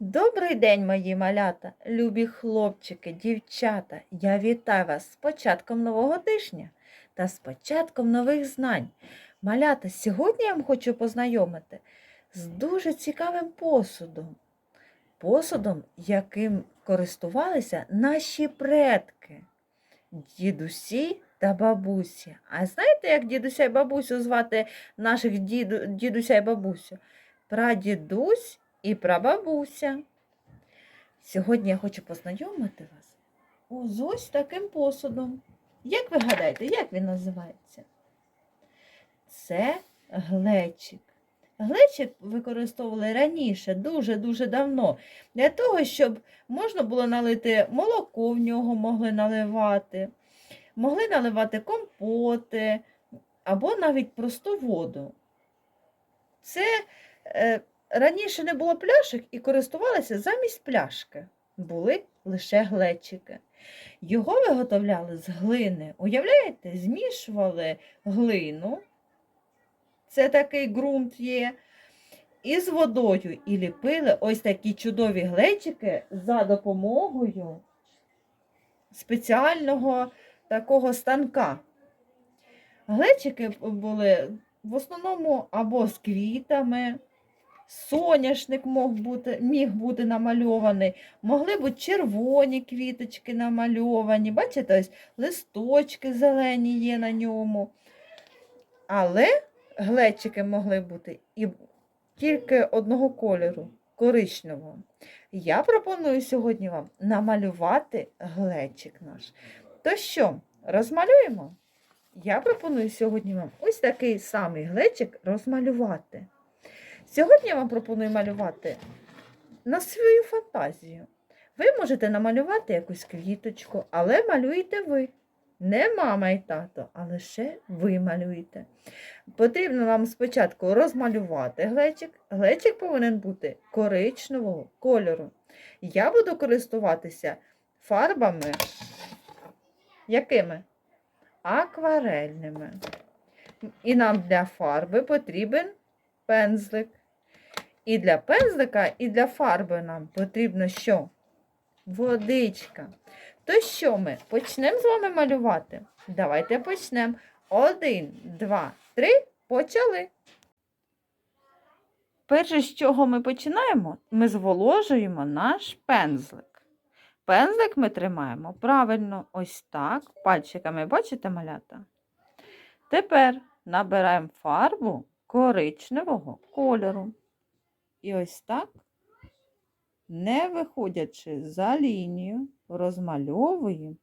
Добрий день, мої малята, любі хлопчики, дівчата. Я вітаю вас з початком нового тижня та з початком нових знань. Малята, сьогодні я вам хочу познайомити з дуже цікавим посудом. Посудом, яким користувалися наші предки, дідусі та бабусі. А знаєте, як дідуся і бабусю звати наших діду, дідуся і бабусю? Прадідусь і прабабуся. Сьогодні я хочу познайомити вас з ось таким посудом. Як ви гадаєте, як він називається? Це глечик. Глечик використовували раніше, дуже-дуже давно, для того, щоб можна було налити молоко в нього могли наливати, могли наливати компоти або навіть просту воду. Це е, Раніше не було пляшок і користувалися замість пляшки. Були лише глечики. Його виготовляли з глини. Уявляєте, змішували глину, це такий ґрунт є, із водою і ліпили ось такі чудові глечики за допомогою спеціального такого станка. Глечики були в основному або з квітами. Соняшник мог бути, міг бути намальований, могли бути червоні квіточки намальовані, бачите, ось листочки зелені є на ньому. Але глечики могли бути і тільки одного кольору, коричневого. Я пропоную сьогодні вам намалювати глечик наш. То що, розмалюємо? Я пропоную сьогодні вам ось такий самий глечик розмалювати. Сьогодні я вам пропоную малювати на свою фантазію. Ви можете намалювати якусь квіточку, але малюєте ви. Не мама і тато, а лише ви малюєте. Потрібно вам спочатку розмалювати глечик. Глечик повинен бути коричневого кольору. Я буду користуватися фарбами якими? Акварельними. І нам для фарби потрібен пензлик. І для пензлика, і для фарби нам потрібно що? Водичка. То що ми почнемо з вами малювати? Давайте почнемо. Один, два, три, почали. Перше, з чого ми починаємо, ми зволожуємо наш пензлик. Пензлик ми тримаємо правильно ось так, пальчиками, бачите, малята? Тепер набираємо фарбу коричневого кольору. І ось так, не виходячи за лінію, розмальовуємо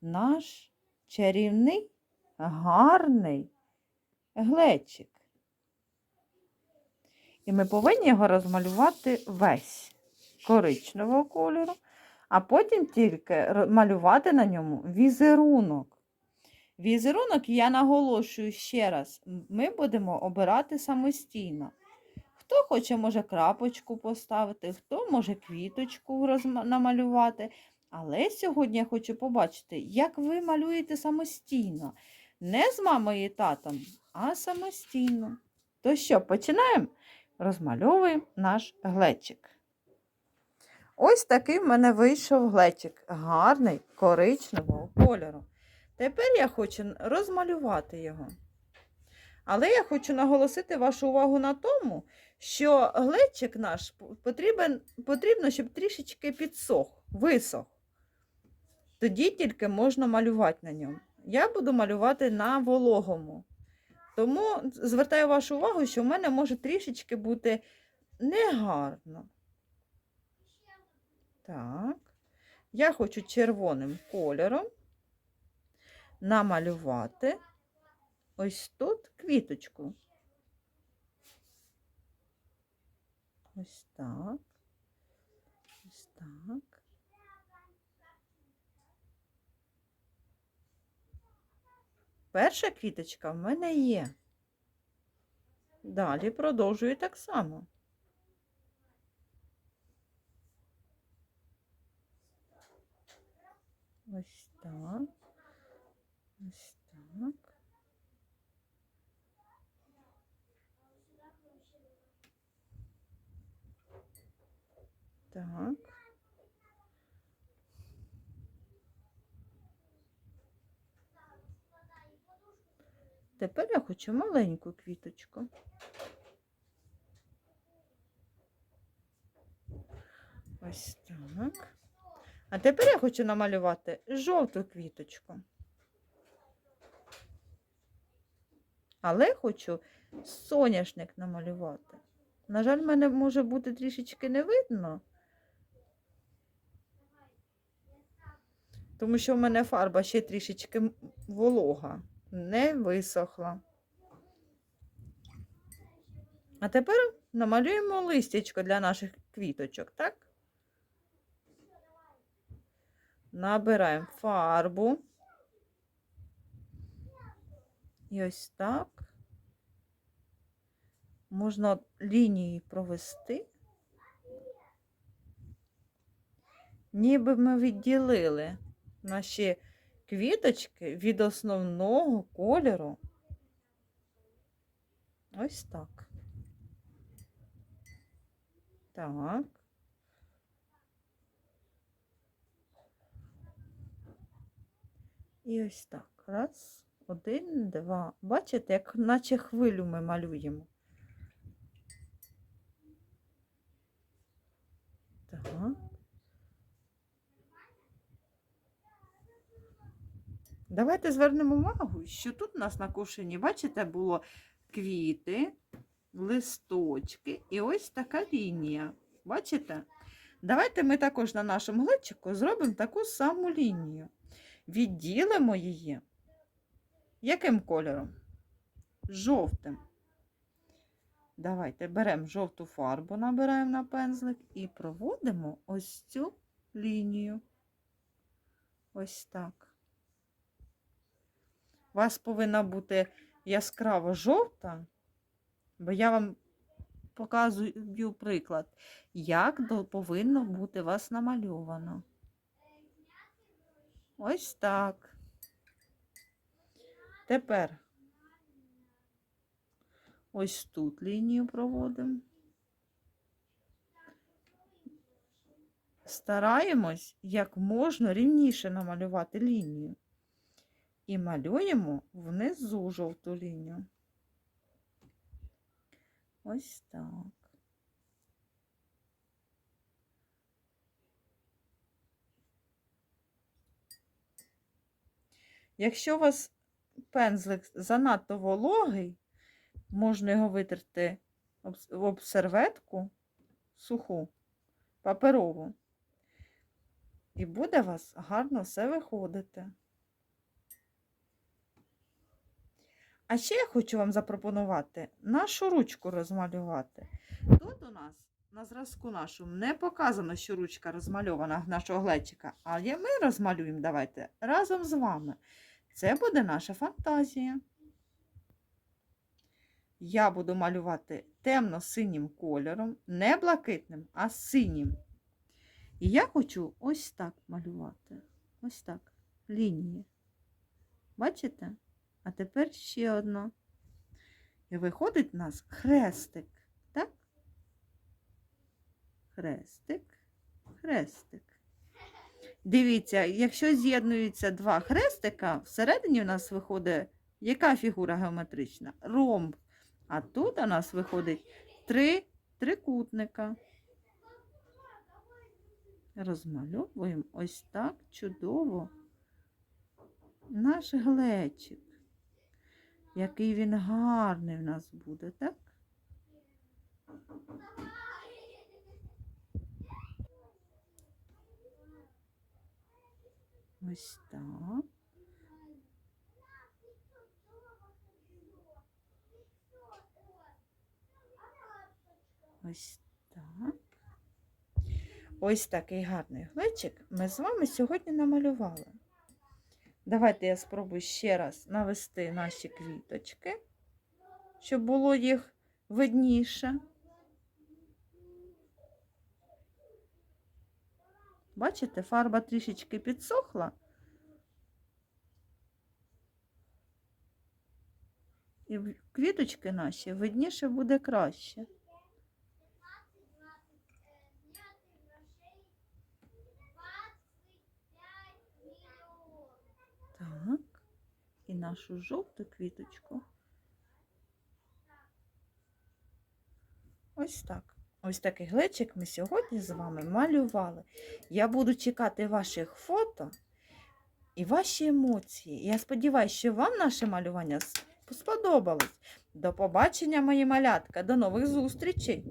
наш чарівний гарний глечик. І ми повинні його розмалювати весь коричневого кольору, а потім тільки малювати на ньому візерунок. Візерунок, я наголошую ще раз, ми будемо обирати самостійно. Хто хоче, може крапочку поставити, хто може квіточку намалювати. Але сьогодні я хочу побачити, як ви малюєте самостійно. Не з мамою і татом, а самостійно. То що, починаємо? Розмальовуємо наш глечик. Ось такий в мене вийшов глечик. Гарний коричневого кольору. Тепер я хочу розмалювати його. Але я хочу наголосити вашу увагу на тому, що глечик наш потрібен, потрібно, щоб трішечки підсох, висох. Тоді тільки можна малювати на ньому. Я буду малювати на вологому. Тому звертаю вашу увагу, що в мене може трішечки бути негарно. Так, я хочу червоним кольором намалювати ось тут квіточку. Ось так. Ось так. Перша квіточка в мене є. Далі продовжую так само. Ось так. Ось так. Так. Тепер я хочу маленьку квіточку. Ось так. А тепер я хочу намалювати жовту квіточку. Але хочу соняшник намалювати. На жаль, мене може бути трішечки не видно. Тому що в мене фарба ще трішечки волога, не висохла. А тепер намалюємо листячко для наших квіточок, так? Набираємо фарбу. І ось так. Можна лінії провести. Ніби ми відділили наші квіточки від основного кольору. Ось так. Так. І ось так. Раз, один, два. Бачите, як наче хвилю ми малюємо. Так. Давайте звернемо увагу, що тут у нас на кушені, бачите, було квіти, листочки і ось така лінія. Бачите? Давайте ми також на нашому глечику зробимо таку саму лінію. Відділимо її. Яким кольором? Жовтим. Давайте беремо жовту фарбу, набираємо на пензлик і проводимо ось цю лінію. Ось так. У вас повинна бути яскраво жовта, бо я вам показую приклад, як повинно бути у вас намальовано. Ось так. Тепер ось тут лінію проводимо. Стараємось як можна рівніше намалювати лінію. І малюємо внизу жовту лінію. Ось так. Якщо у вас пензлик занадто вологий, можна його витерти об серветку суху, паперову. І буде у вас гарно все виходити. А ще я хочу вам запропонувати нашу ручку розмалювати. Тут у нас на зразку нашому не показано, що ручка розмальована нашого глечика, але ми розмалюємо давайте разом з вами. Це буде наша фантазія. Я буду малювати темно-синім кольором, не блакитним, а синім. І я хочу ось так малювати. Ось так. Лінії. Бачите? А тепер ще одна. І виходить у нас хрестик. Так? Хрестик, хрестик. Дивіться, якщо з'єднуються два хрестика, всередині у нас виходить яка фігура геометрична? Ромб. А тут у нас виходить три трикутника. Розмальовуємо ось так чудово наш глечик. Який він гарний в нас буде, так? Ось так. Ось так. Ось такий гарний глечик ми з вами сьогодні намалювали. Давайте я спробую ще раз навести наші квіточки, щоб було їх видніше. Бачите, фарба трішечки підсохла. І квіточки наші видніше буде краще. І нашу жовту квіточку. Ось так. Ось такий глечик ми сьогодні з вами малювали. Я буду чекати ваших фото і ваші емоції. Я сподіваюся, що вам наше малювання сподобалось. До побачення, мої малятка. До нових зустрічей!